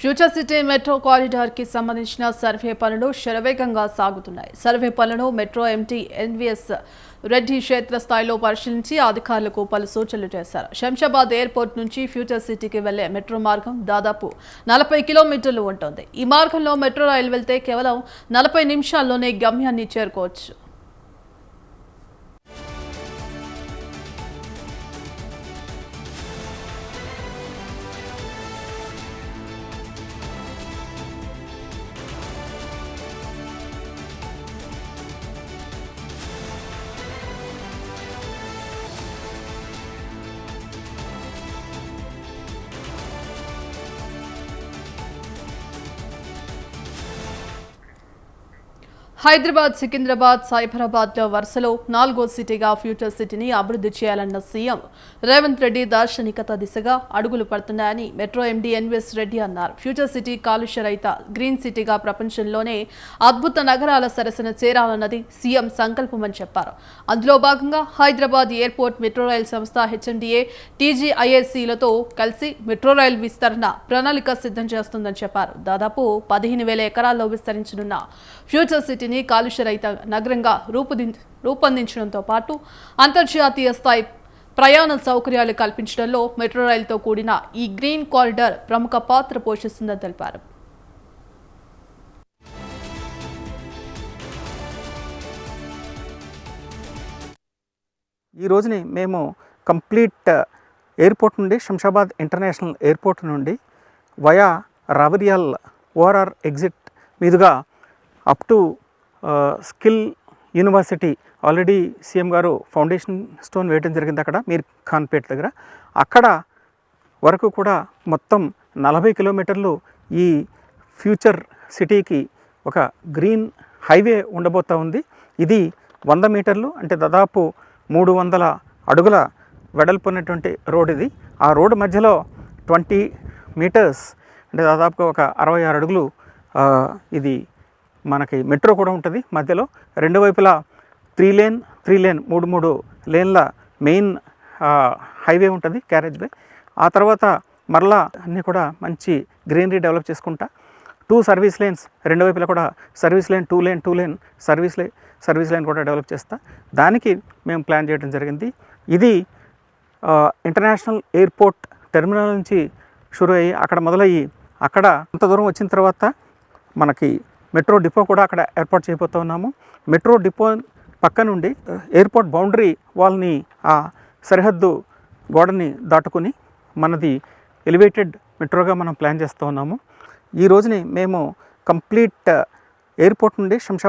Future city metro కారిడార్కి సంబంధించిన survey పనులు శరవేగంగా సాగుతున్నాయి. సర్వే పనులను మెట్రో ఎంటీ ఎన్విఎస్ రెడ్డి క్షేత్రస్థాయిలో పరిశీలించి అధికారులకు పలు సూచనలు చేశారు. శంషాబాద్ ఎయిర్పోర్ట్ నుంచి ఫ్యూచర్ సిటీకి వెళ్ళే మెట్రో మార్గం దాదాపు నలభై కిలోమీటర్లు ఉంటుంది. ఈ మార్గంలో మెట్రో రైలు వెళ్తే కేవలం నలభై నిమిషాల్లోనే గమ్యాన్ని చేరుకోవచ్చు. హైదరాబాద్ సికింద్రాబాద్ సైబరాబాద్లో వరుసలో నాలుగో సిటీగా ఫ్యూచర్ సిటీని అభివృద్ధి చేయాలన్న సీఎం రేవంత్ రెడ్డి దార్శనికత దిశగా అడుగులు పడుతున్నాయని మెట్రో ఎండీ ఎన్వీఎస్ రెడ్డి అన్నారు. ఫ్యూచర్ సిటీ కాలుష్య రహిత గ్రీన్ సిటీగా ప్రపంచంలోనే అద్భుత నగరాల సరసన చేరాలన్నది సీఎం సంకల్పమని చెప్పారు. అందులో భాగంగా హైదరాబాద్ ఎయిర్పోర్ట్ మెట్రో రైల్ సంస్థ హెచ్ఎండిఏ టీజీఐఎస్సీలతో కలిసి మెట్రో రైల్ విస్తరణ ప్రణాళిక సిద్ధం చేస్తుందని చెప్పారు. దాదాపు పదిహేను వేల ఎకరాల్లో విస్తరించనున్న ఫ్యూచర్ సిటీ సిటీని కాలుష్య రహిత నగరంగా రూపుది రూపొందించడంతో పాటు అంతర్జాతీయ స్థాయి ప్రయాణ సౌకర్యాలు కల్పించడంలో మెట్రో రైలుతో కూడిన ఈ గ్రీన్ కారిడార్ ప్రముఖ పాత్ర పోషిస్తుందని తెలిపారు. ఈ రోజుని మేము కంప్లీట్ ఎయిర్పోర్ట్ నుండి శంషాబాద్ ఇంటర్నేషనల్ ఎయిర్పోర్ట్ నుండి వయా రావరియల్ ఓఆర్ఆర్ ఎగ్జిట్ మీదుగా up to skill university already CM గారు ఫౌండేషన్ స్టోన్ వేయడం జరిగింది అక్కడ మీర్ ఖాన్పేట్ దగ్గర. అక్కడ వరకు కూడా మొత్తం నలభై కిలోమీటర్లు ఈ ఫ్యూచర్ సిటీకి ఒక గ్రీన్ హైవే ఉండబోతా ఉంది. ఇది వంద మీటర్లు అంటే దాదాపు మూడు వందల అడుగుల వెడల్పు ఉన్నటువంటి రోడ్ ఇది. ఆ రోడ్ మధ్యలో ట్వంటీ మీటర్స్ అంటే దాదాపుగా ఒక అరవై ఆరు అడుగులు ఇది మనకి మెట్రో కూడా ఉంటుంది. మధ్యలో రెండు వైపులా త్రీ లేన్ త్రీ లేన్ మూడు మూడు లేన్ల మెయిన్ హైవే ఉంటుంది క్యారేజ్ వే. ఆ తర్వాత మరలా అన్నీ కూడా మంచి గ్రీనరీ డెవలప్ చేసుకుంటా. టూ సర్వీస్ లేన్స్ రెండు వైపులా కూడా service lane two lane two lane service లే సర్వీస్ లైన్ కూడా డెవలప్ చేస్తా. దానికి మేము ప్లాన్ చేయడం జరిగింది. ఇది ఇంటర్నేషనల్ ఎయిర్పోర్ట్ టెర్మినల్ నుంచి షురూ అయ్యి అక్కడ మొదలయ్యి అక్కడ అంత దూరం వచ్చిన తర్వాత మనకి మెట్రో డిపో కూడా అక్కడ ఏర్పాటు చేయబోతూ ఉన్నాము. మెట్రో డిపో పక్క నుండి ఎయిర్పోర్ట్ బౌండరీ వాల్ని ఆ సరిహద్దు గోడని దాటుకుని మనది ఎలివేటెడ్ మెట్రోగా మనం ప్లాన్ చేస్తూ ఉన్నాము. ఈ రోజుని మేము కంప్లీట్ ఎయిర్పోర్ట్ నుండి శంషా